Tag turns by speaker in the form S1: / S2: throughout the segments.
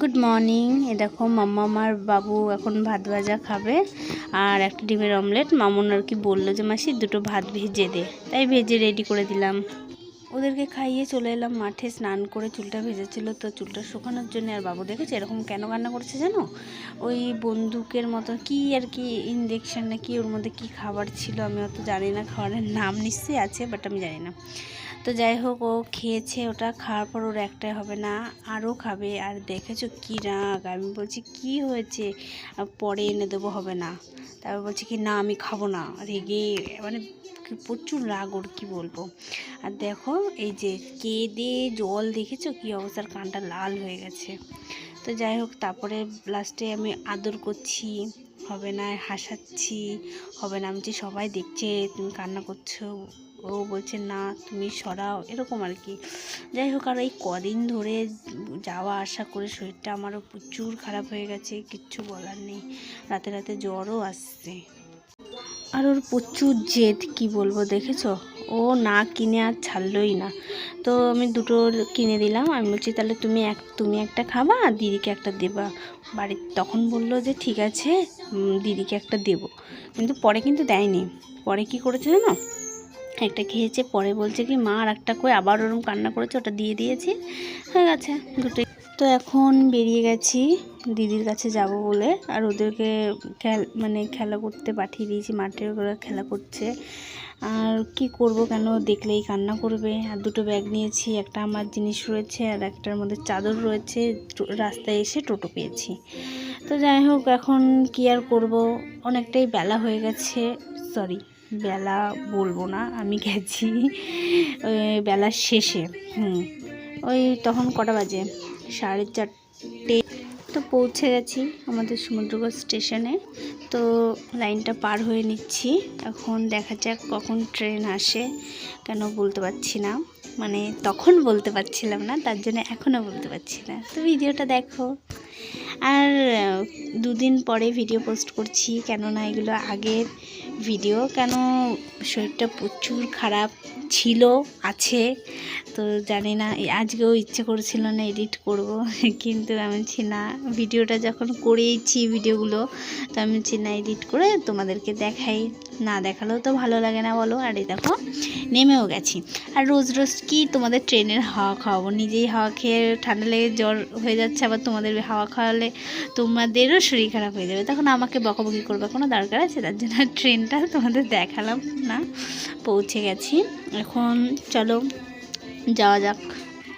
S1: Good morning এ দেখো, মাম্মা আমার বাবু এখন ভাত ভাজা খাবে। আর একটা ডিমের অমলেট মামুন আর কি বলল যে, মাসি, দুটো ভাত ভেজে দে। তাই ভেজে রেডি করে দিলাম। ওদেরকে খাইয়ে চলে এলাম মাঠে, স্নান করে চুলটা ভেজেছিল তো চুলটা শুকানোর জন্য। আর বাবু দেখেছে এরকম কেন কান্না করছে জানো? ওই বন্দুকের মতো কি আর কি ইঞ্জেকশন না কি ওর মধ্যে কি খাবার ছিল আমি অত জানি না, খাবারের নাম নিশ্চয়ই আছে বাট আমি জানি না। তো যাই হোক, ও খেয়েছে ওটা, খাওয়ার পর ওর একটাই হবে না, আরও খাবে। আর দেখেছ কী রাগ, আমি বলছি কি হয়েছে? পরে এনে দেবো হবে না। তারপর বলছে কি, না, আমি খাব না। রেগে মানে প্রচুর রাগ ওর, কী বলব? আর দেখো, এই যে কেঁদে জল দেখেছ? কী অবস্থার কানটা লাল হয়ে গেছে। তো যাই হোক, তারপরে লাস্টে আমি আদর করছি, হবে না, হাসাচ্ছি, হবে না, আমি যে সবাই দেখছে, তুমি কান্না করছ ও বলছে, না, তুমি সরাও। এরকম আর কি। যাই হোক, আর এই কদিন ধরে যাওয়া, আসা করে শরীরটা আমারও প্রচুর খারাপ হয়ে গেছে, কিচ্ছু বলার নেই। রাতে রাতে জ্বরও আসছে। আর ওর প্রচুর জেদ, কি বলব, দেখেছ? ও না কিনে আর ছাড়লোই না। তো আমি দুটো কিনে দিলাম। আমি বলছি, তাহলে তুমি এক, তুমি একটা খাবা আর দিদিকে একটা দেবা। বাড়ির তখন বলল যে, ঠিক আছে দিদিকে একটা দেবো। কিন্তু পরে কিন্তু দেয়নি। পরে কি করেছে জানো? একটা খেয়েছে, পরে বলছে কি, মা আর একটা করে আবার ওরম কান্না করেছে, ওটা দিয়ে দিয়েছি। হয়ে গেছে দুটোই। তো এখন বেরিয়ে গেছি দিদির কাছে যাব বলে, আর ওদেরকে খেল মানে খেলা করতে পাঠিয়ে দিয়েছি, মাঠে ওরা খেলা করছে। আর কি করব কেন, দেখলেই কান্না করবে। আর দুটো ব্যাগ নিয়েছি, একটা আমার জিনিস রয়েছে, আর একটার মধ্যে চাদর রয়েছে রাস্তায় এসে টোটো পেয়েছি। তো যাই হোক, এখন কি আর করব? অনেকটাই বেলা হয়ে গেছে সরি বেলা বলব না, আমি গেছি বেলার শেষে, হুম, ওই তখন কটা বাজে? সাড়ে চারটে, তো পৌঁছে গেছি আমাদের সমুদ্রগড় স্টেশনে, তো লাইনটা পার হয়ে নিচ্ছি, এখন দেখা যাক কখন ট্রেন আসে, কেন বলতে পারছি না মানে তখন বলতে পারছিলাম না, তার জন্য এখনও বলতে পারছি না, তো ভিডিওটা দেখো। আর দুদিন পরে ভিডিও পোস্ট করছি, কেননা এগুলো আগের ভিডিও কেন শরীরটা প্রচুর খারাপ ছিল, আছে, তো জানি না আজকেও ইচ্ছে করেছিল না এডিট করব, কিন্তু আমি না ভিডিওটা যখন করেইছি ভিডিওগুলো তো আমি না এডিট করে তোমাদেরকে দেখাই। না দেখালেও তো ভালো লাগে না বলো। আর এই দেখো, নেমেও গেছি। আর রোজ রোজ কি তোমাদের ট্রেনের হাওয়া খাওয়াবো? নিজেই হাওয়া খেয়ে ঠান্ডা লেগে জ্বর হয়ে যাচ্ছে, আবার তোমাদের হাওয়া খাওয়ালে তোমাদেরও শরীর খারাপ হয়ে যাবে। তখন আমাকে বকাবকি করবে, কোনো দরকার আছে? তার জন্য ট্রেনটা তোমাদের দেখালাম না। পৌঁছে গেছি। এখন চলো, যাওয়া যাক।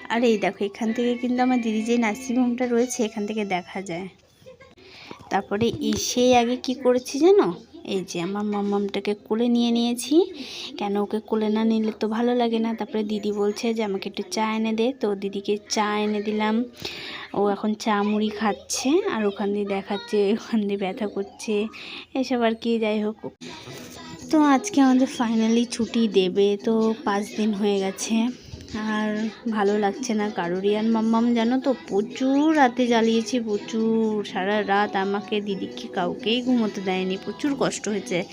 S1: আর এই দেখো, এখান থেকে কিন্তু আমার দিদি যে নার্সিংহোমটা রয়েছে, এখান থেকে দেখা যায়। তারপরে এসেই আগে কি করেছি জানো? এই যে আমার মাম্মামটাকে কোলে নিয়ে নিয়েছি। কেন ওকে কোলে না নিলে তো ভালো লাগে না? তারপরে দিদি বলছে যে, আমাকে একটু চা এনে দে। তো দিদিকে চা এনে দিলাম। ও এখন চা মুড়ি খাচ্ছে আর ওখান দিয়ে দেখাচ্ছে, ওখান দিয়ে ব্যথা করছে। এসব আর কি, যাই হোক। তো আজকে আমাদের ফাইনালি ছুটি দেবে। তো পাঁচ দিন হয়ে গেছে। আর ভালো লাগছে না। কারোরই আর মাম্মাম জানো তো, প্রচুর রাতে জ্বালিয়েছি, প্রচুর। সারা রাত আমাকে দিদিকে কাউকেই ঘুমোতে দেয়নি, প্রচুর কষ্ট হয়েছে।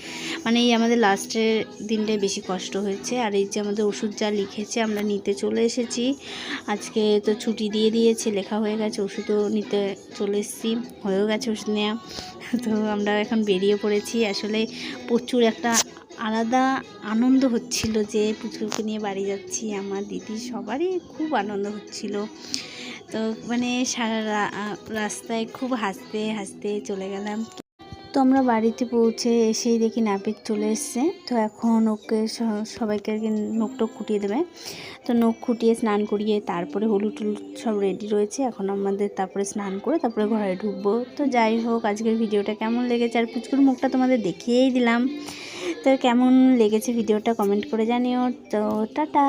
S1: মানে এই আমাদের লাস্টের দিনটায় বেশি কষ্ট হয়েছে। আর এই যে আমাদের ওষুধ যা লিখেছে, আমরা নিতে চলে এসেছি। আজকে তো ছুটি দিয়ে দিয়েছে, লেখা হয়ে গেছে, ওষুধও নিতে চলে এসেছি, হয়েও গেছে ওষুধ নেওয়া তো আমরা এখন বেরিয়ে পড়েছি। আসলে প্রচুর একটা আলাদা আনন্দ হচ্ছিল যে পুচকুকে নিয়ে বাড়ি যাচ্ছি, আমার দিদি সবারই খুব আনন্দ হচ্ছিল। তো মানে সারা রাস্তায় খুব হাসতে হাসতে চলে গেলাম। তো আমরা বাড়িতে পৌঁছে এসেই দেখি নাপিত চলে এসছে। তো এখন ওকে সবাইকে আর কি নখ টোক খুঁটিয়ে দেবে। তো নখ খুঁটিয়ে স্নান করিয়ে তারপরে হলুদ টলুদ সব রেডি রয়েছে। এখন আমাদের তারপরে স্নান করে তারপরে ঘরে ঢুকবো। তো যাই হোক, আজকের ভিডিওটা কেমন লেগেছে? আর পুচকুর মুখটা তোমাদের দেখিয়েই দিলাম। তো কেমন লেগেছে ভিডিওটা কমেন্ট করে জানিও। তো টাটা!